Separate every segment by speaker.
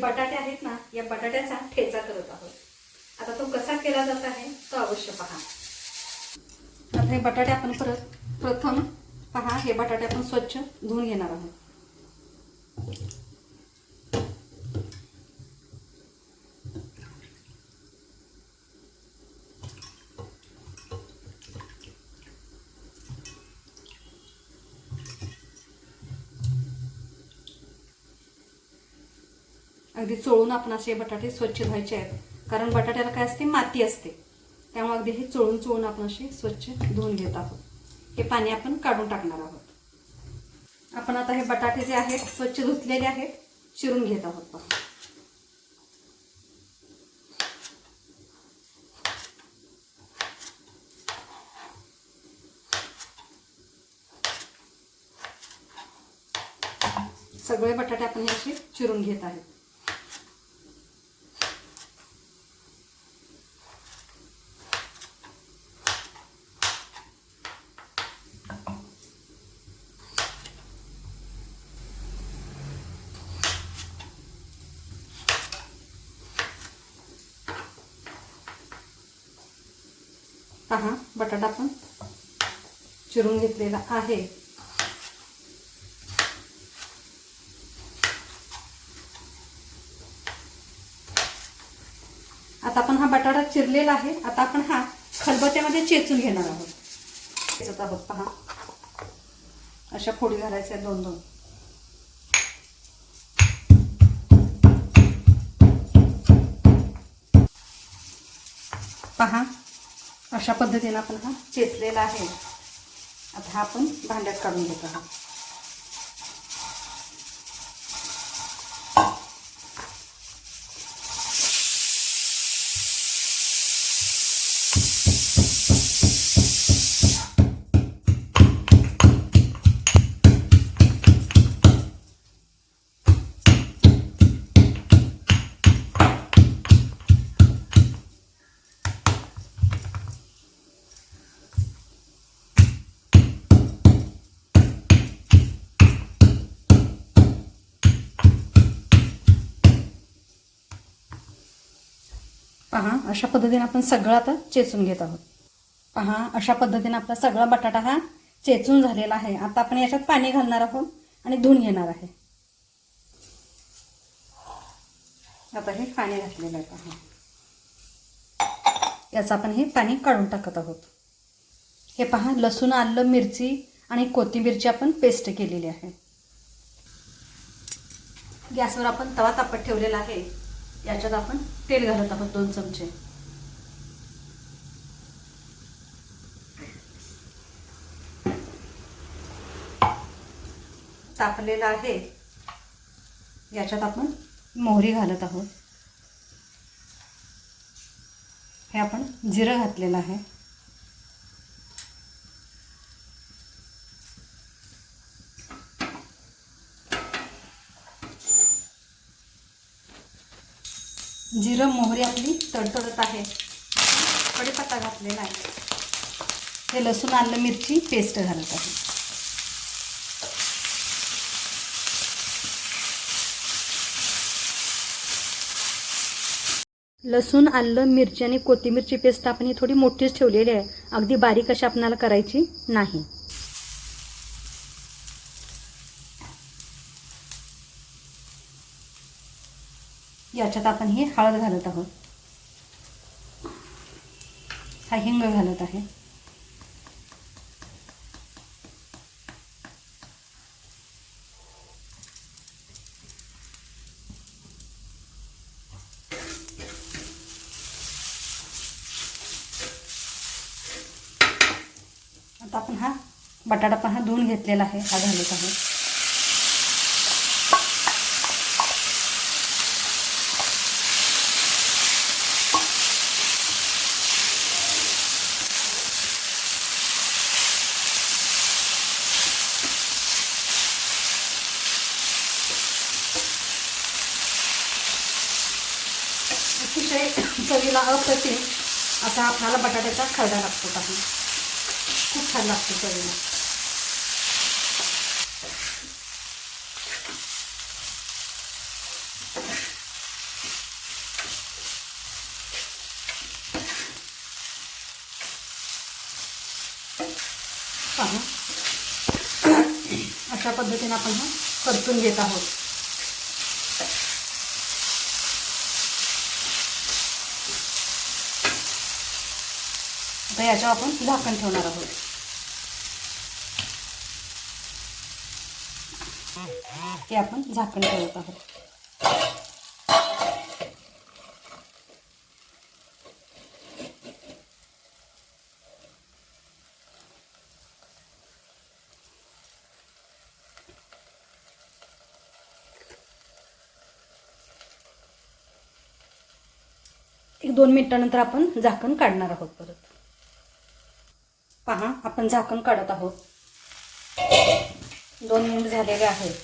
Speaker 1: बटाटे आहेत ना या बटाट्याचा ठेचा करत आहोत. आता तो कसा केला जात आहे तो अवश्य पहा. आता हे बटाटे आपण परत प्रथम पहा हे बटाटे आपण स्वच्छ धुवून घेणार आहोत अगदी चोळून आपण असे बटाटे स्वच्छ धुवायचे आहेत. कारण बटाट्याला काय असते? माती असते. त्यामुळे अगदी हे चोळून चोळून आपण असे स्वच्छ धुवून घेत आहोत. हे पाणी आपण काढून टाकणार आहोत. आपण आता हे बटाटे जे आहेत स्वच्छ धुतलेले आहेत चिरून घेत आहोत पहा सगळे बटाटे आपण हे असे चिरून घेत आहेत. पहा बटाटा पण चिरून घेतलेला आहे. आता आपण हा बटाटा चिरलेला आहे. आता आपण हा खलबत्त्यामध्ये चेचून घेणार आहोत. चेचत आहोत पहा. अशा फोडी घालायच्या दोन दोन पहा. अशा पद्धतीने आपण हा चेचलेला आहे. आता हा आपण भांड्यात काढून घेत आहोत. पहा अशा पद्धतीने आपण सगळं आता चेचून घेत आहोत. पहा अशा पद्धतीने आपला सगळा बटाटा हा चेचून झालेला आहे. आता आपण याच्यात पाणी घालणार आहोत आणि धुवून घेणार आहे. आता हे पाणी घातलेलं आहे पहा. याचं आपण हे पाणी काढून टाकत आहोत. हे पहा लसूण आलं मिरची आणि कोथिंबीरची आपण पेस्ट केलेली आहे. गॅसवर आपण तवा तापत ठेवलेला आहे. याच्यात आपण तेल घालत आहोत दोन चमचे. तापलेलं आहे. याच्यात आपण मोहरी घालत आहोत. हे आपण जिरं घातलेलं आहे. जिरं मोहरी आपली तडतडत आहे. कडीपत्ता घातलेला आहे. हे लसूण आलं मिरची पेस्ट घालत आहे. लसूण आलं मिरची आणि कोथिंबीरची पेस्ट आपण ही थोडी मोठीच ठेवलेली आहे. अगदी बारीक अशी आपणाला करायची नाही. याच्यात आपण ही हळद घालत आहोत. हा हिंग घालत आहे. आता आपण हा बटाटा पण हा धुवून घेतलेला आहे हा घालत आहे प्रति असा आपल्याला बटाट्याचा खरडा लागतो काही. खूप छान लागतो चवीला अशा पद्धतीने आपण परतून घेत आहोत. तर याच्यावर आपण झाकण ठेवणार आहोत. हे आपण झाकण ठेवत आहोत. एक दोन मिनिटानंतर आपण झाकण काढणार आहोत परत. पहा आपण झाकण काढत आहोत. दोन मिनिट झालेले आहेत.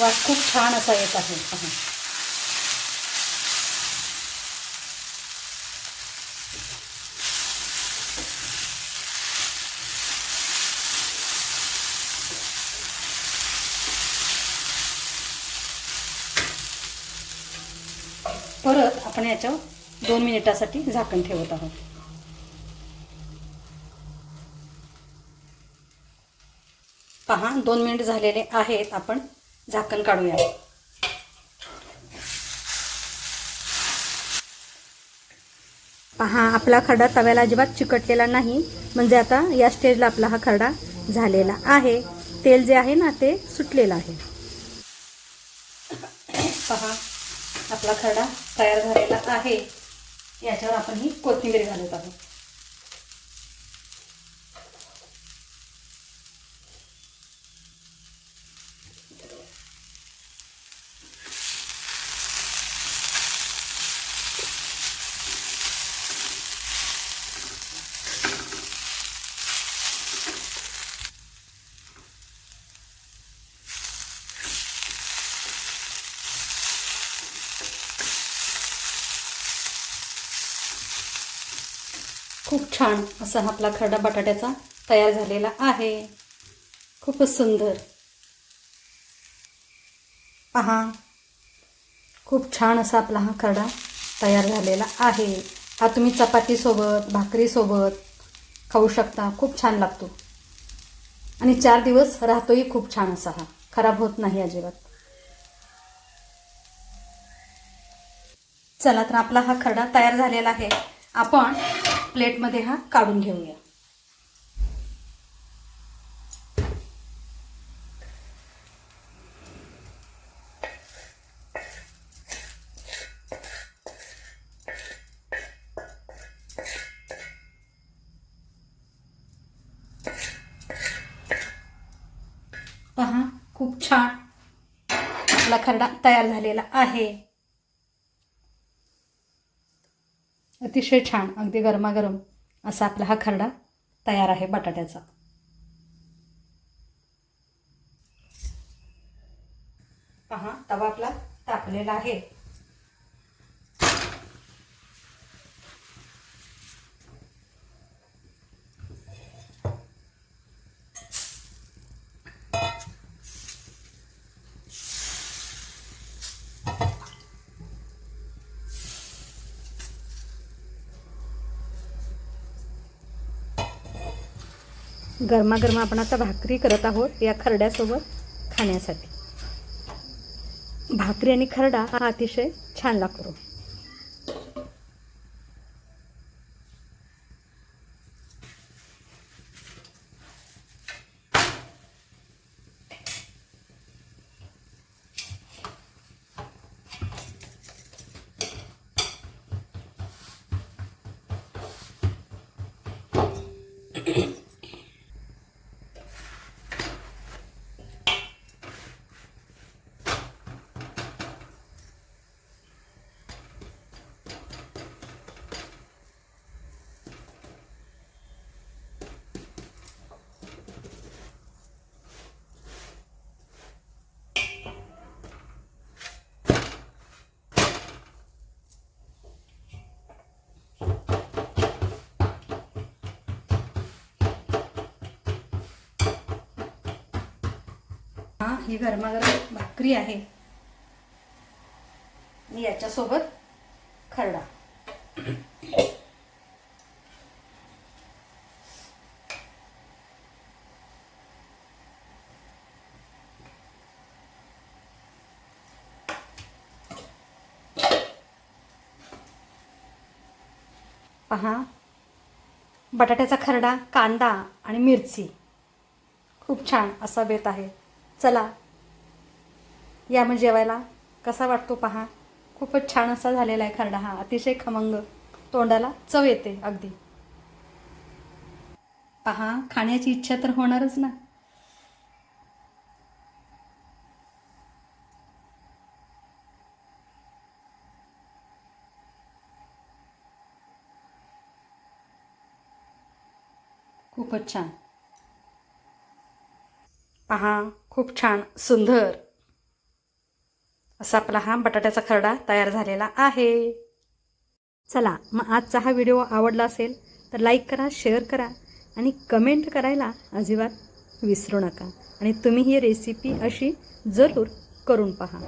Speaker 1: वास खूप छान असा येत आहे पहा. परत आपण याच्यावर दोन मिनिटासाठी झाकण ठेवत आहोत. पहा दोन मिनिट झालेले आहेत. आपण झाकण काढूया.
Speaker 2: पहा आपला खरडा तव्याला अजिबात चिकटलेला नाही. म्हणजे आता या स्टेजला आपला हा खरडा झालेला आहे. तेल जे आहे ना ते सुटलेलं आहे.
Speaker 1: पहा आपला खरडा तयार झालेला आहे. याच्यावर आपण ही कोथिंबीर घालत आहोत. खूप छान असा हा आपला खरडा बटाट्याचा तयार झालेला आहे. खूपच सुंदर. पहा खूप छान असा आपला हा खरडा तयार झालेला आहे. हा तुम्ही चपातीसोबत भाकरीसोबत खाऊ शकता. खूप छान लागतो. आणि चार दिवस राहतोही खूप छान असा हा. खराब होत नाही अजिबात. चला तर आपला हा खरडा तयार झालेला आहे. आपण प्लेटमध्ये हा काढून घेऊया. पहा खूप छान आपला खरडा तयार झालेला आहे. अतिशय छान अगदी गरमागरम असा आपला हा खरडा तयार आहे बटाट्याचा. पहा तवा आपला तापलेला आहे.
Speaker 2: गरमागरम आपण आता भाकरी करत आहोत या खरड्यासोबत खाण्यासाठी. भाकरी आणि खरडा हा अतिशय छान लागतो.
Speaker 1: ही गरमागरम भाकरी आहे. याच्यासोबत खरडा. पहा बटाट्याचा खरडा कांदा आणि मिरची. खूप छान असा बेत आहे. चला. या मग जेवायला. कसा वाटतो पहा. खूपच छान असा झालेला आहे खरडा हा. अतिशय खमंग. तोंडाला चव येते अगदी. पहा खाण्याची इच्छा तर होणारच ना. खूपच छान. पहा खूप छान सुंदर. असा आपला हा बटाट्याचा खरडा तयार झालेला आहे.
Speaker 2: चला मग आजचा हा व्हिडिओ आवडला असेल तर लाईक करा शेअर करा आणि कमेंट करायला अजिबात विसरू नका. आणि तुम्ही ही रेसिपी अशी जरूर करून पहा.